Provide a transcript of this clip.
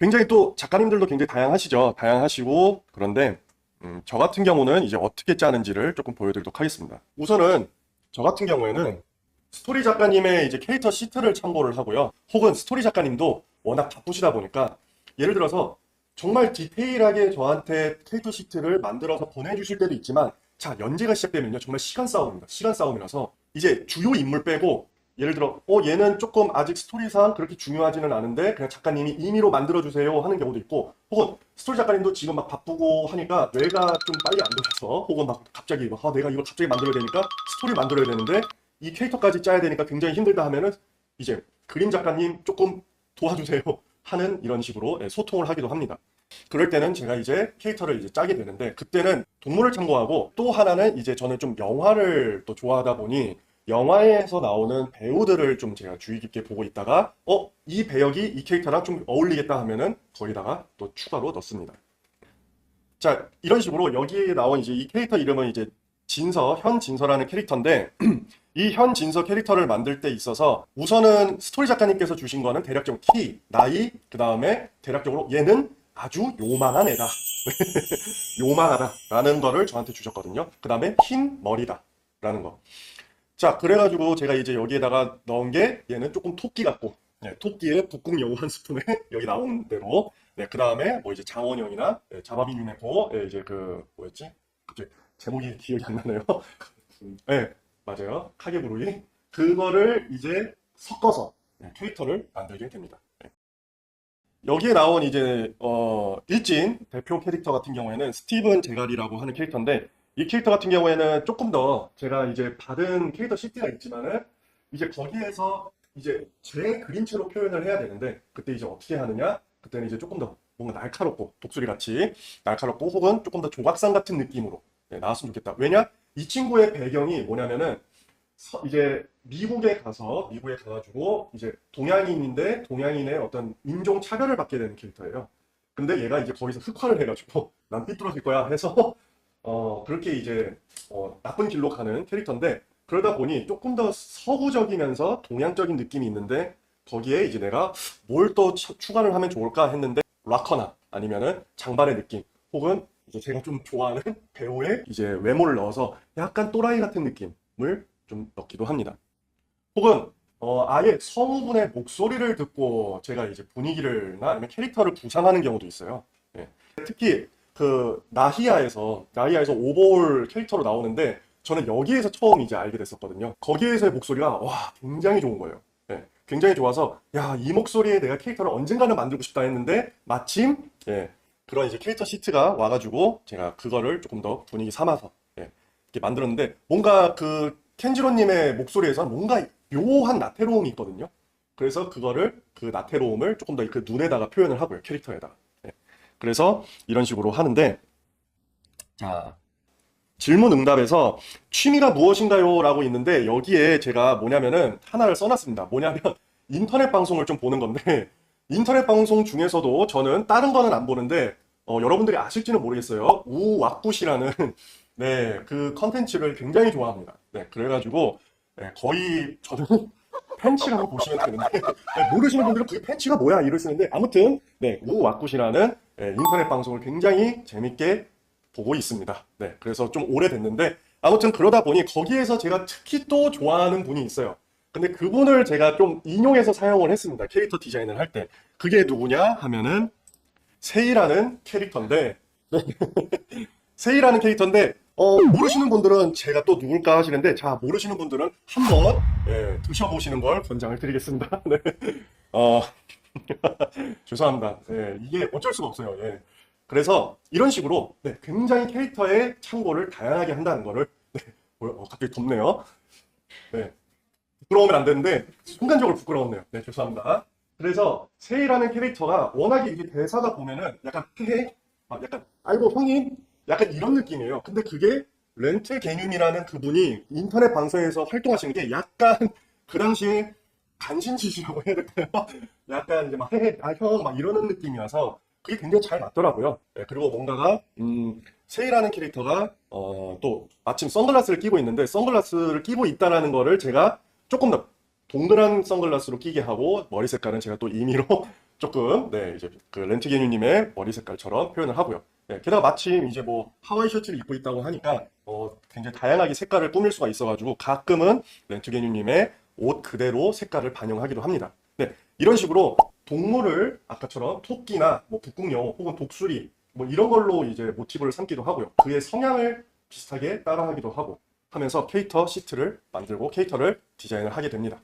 굉장히 또 작가님들도 굉장히 다양하시죠. 다양하시고 그런데 음, 저 같은 경우는 이제 어떻게 짜는지를 조금 보여드리도록 하겠습니다. 우선은 저 같은 경우에는 스토리 작가님의 이제 캐릭터 시트를 참고를 하고요. 혹은 스토리 작가님도 워낙 바쁘시다 보니까 예를 들어서 정말 디테일하게 저한테 캐릭터 시트를 만들어서 보내주실 때도 있지만 자 연재가 시작되면요 정말 시간 싸움입니다. 시간 싸움이라서 이제 주요 인물 빼고 예를 들어 어 얘는 조금 아직 스토리상 그렇게 중요하지는 않은데 그냥 작가님이 임의로 만들어 주세요 하는 경우도 있고 혹은 스토리 작가님도 지금 막 바쁘고 하니까 뇌가 좀 빨리 안 돌아서 혹은 막 갑자기 막, 아, 내가 이걸 갑자기 만들어야 되니까 스토리 만들어야 되는데 이 캐릭터까지 짜야 되니까 굉장히 힘들다 하면은 이제 그림 작가님 조금 도와주세요 하는 이런 식으로 예, 소통을 하기도 합니다. 그럴 때는 제가 이제 캐릭터를 이제 짜게 되는데 그때는 동물을 참고하고 또 하나는 이제 저는 좀 영화를 또 좋아하다 보니 영화에서 나오는 배우들을 좀 제가 주의 깊게 보고 있다가 어, 이 배역이 이 캐릭터랑 좀 어울리겠다 하면은 거기다가 또 추가로 넣습니다. 자, 이런 식으로 여기에 나온 이제 이 캐릭터 이름은 이제 진서, 현진서라는 캐릭터인데 이 현진서 캐릭터를 만들 때 있어서 우선은 스토리 작가님께서 주신 거는 대략적으로 키, 나이, 그 다음에 대략적으로 얘는 아주 요망한 애다. 요망하다 라는 거를 저한테 주셨거든요. 그 다음에 흰 머리다 라는 거. 자, 그래가지고 제가 이제 여기에다가 넣은 게 얘는 조금 토끼 같고, 네, 토끼의 북극 여우 한 스푼에 여기 나온 대로, 네, 그 다음에 뭐 이제 장원영이나 네, 자바비 유네코, 네, 이제 그 뭐였지? 갑자기 제목이 기억이 안 나네요. 네, 맞아요. 카게부루이. 그거를 이제 섞어서 네, 캐릭터를 만들게 됩니다. 네. 여기에 나온 이제 어, 일진 대표 캐릭터 같은 경우에는 스티븐 제갈이라고 하는 캐릭터인데 이 캐릭터 같은 경우에는 조금 더 제가 이제 받은 캐릭터 시트가 있지만은 이제 거기에서 이제 제 그림체로 표현을 해야 되는데 그때 이제 어떻게 하느냐? 그때는 이제 조금 더 뭔가 날카롭고 독수리 같이 날카롭고 혹은 조금 더 조각상 같은 느낌으로 네, 나왔으면 좋겠다. 왜냐? 이 친구의 배경이 뭐냐면은 서- 이제 미국에 가서 미국에 가가지고 이제 동양인인데 동양인의 어떤 인종 차별을 받게 되는 캐릭터예요. 근데 얘가 이제 거기서 흑화를 해가지고 난 삐뚤어질 거야 해서 어 그렇게 이제 어, 나쁜 길로 가는 캐릭터인데 그러다 보니 조금 더 서구적이면서 동양적인 느낌이 있는데 거기에 이제 내가 뭘 또 추가를 하면 좋을까 했는데 락커나 아니면은 장발의 느낌 혹은 이제 제가 좀 좋아하는 배우의 이제 외모를 넣어서 약간 또라이 같은 느낌을 좀 넣기도 합니다. 혹은 어, 아예 성우분의 목소리를 듣고 제가 이제 분위기를나 아니면 캐릭터를 구상하는 경우도 있어요. 예. 특히 그 나히아에서 나히아에서 오버올 캐릭터로 나오는데 저는 여기에서 처음 이제 알게 됐었거든요. 거기에서의 목소리가 와 굉장히 좋은 거예요. 예. 굉장히 좋아서 야 이 목소리에 내가 캐릭터를 언젠가는 만들고 싶다 했는데 마침 예, 그런 이제 캐릭터 시트가 와가지고 제가 그거를 조금 더 분위기 삼아서 예, 이렇게 만들었는데 뭔가 그 켄지로님의 목소리에서 뭔가 묘한 나태로움이 있거든요. 그래서 그거를 그 나태로움을 조금 더 그 눈에다가 표현을 하고요 캐릭터에다가. 예. 그래서 이런 식으로 하는데 자 질문 응답에서 취미가 무엇인가요? 라고 있는데 여기에 제가 뭐냐면은 하나를 써놨습니다. 뭐냐면 인터넷 방송을 좀 보는 건데 인터넷 방송 중에서도 저는 다른 거는 안 보는데 어, 여러분들이 아실지는 모르겠어요. 우왁굿이라는 네, 그 컨텐츠를 굉장히 좋아합니다. 네, 그래가지고 네, 거의 저는 팬치라고 보시면 되는데 네, 모르시는 분들은 그게 팬치가 뭐야 이러시는데 아무튼 네, 우왁굿이라는 네, 인터넷 방송을 굉장히 재밌게 보고 있습니다. 네, 그래서 좀 오래됐는데 아무튼 그러다 보니 거기에서 제가 특히 또 좋아하는 분이 있어요. 근데 그분을 제가 좀 인용해서 사용을 했습니다. 캐릭터 디자인을 할 때. 그게 누구냐 하면은 세이라는 캐릭터인데 세이라는 캐릭터인데 어, 모르시는 분들은 제가 또 누굴까 하시는데 자 모르시는 분들은 한번 예, 드셔보시는 걸 권장을 드리겠습니다. 네. 어, 죄송합니다. 예, 이게 어쩔 수가 없어요. 예. 그래서 이런 식으로 네, 굉장히 캐릭터의 참고를 다양하게 한다는 거를 네, 어, 갑자기 덥네요. 네, 부끄러우면 안 되는데 순간적으로 부끄러웠네요. 네, 죄송합니다. 그래서 세이라는 캐릭터가 워낙에 이게 대사가 보면은 약간 막 약간 아이고 형님, 약간 이런 느낌이에요. 근데 그게 렌트 개념이라는 그분이 인터넷 방송에서 활동하시는 게 약간 그 당시에 간신짓이라고 해야 될까요? 약간 이제 막 헤헤, 아 형, 막 이러는 느낌이어서 그게 굉장히 잘 맞더라고요. 네, 그리고 뭔가가 음, 세이라는 캐릭터가 어, 또 마침 선글라스를 끼고 있는데 선글라스를 끼고 있다라는 거를 제가 조금 더 동그란 선글라스로 끼게 하고 머리 색깔은 제가 또 임의로 조금 네 이제 그 렌트게뉴님의 머리 색깔처럼 표현을 하고요. 네, 게다가 마침 이제 뭐 하와이 셔츠를 입고 있다고 하니까 어, 굉장히 다양하게 색깔을 꾸밀 수가 있어가지고 가끔은 렌트게뉴님의 옷 그대로 색깔을 반영하기도 합니다. 네, 이런 식으로 동물을 아까처럼 토끼나 뭐 북극여우 혹은 독수리 뭐 이런 걸로 이제 모티브를 삼기도 하고요. 그의 성향을 비슷하게 따라하기도 하고 하면서 캐릭터 시트를 만들고 캐릭터를 디자인을 하게 됩니다.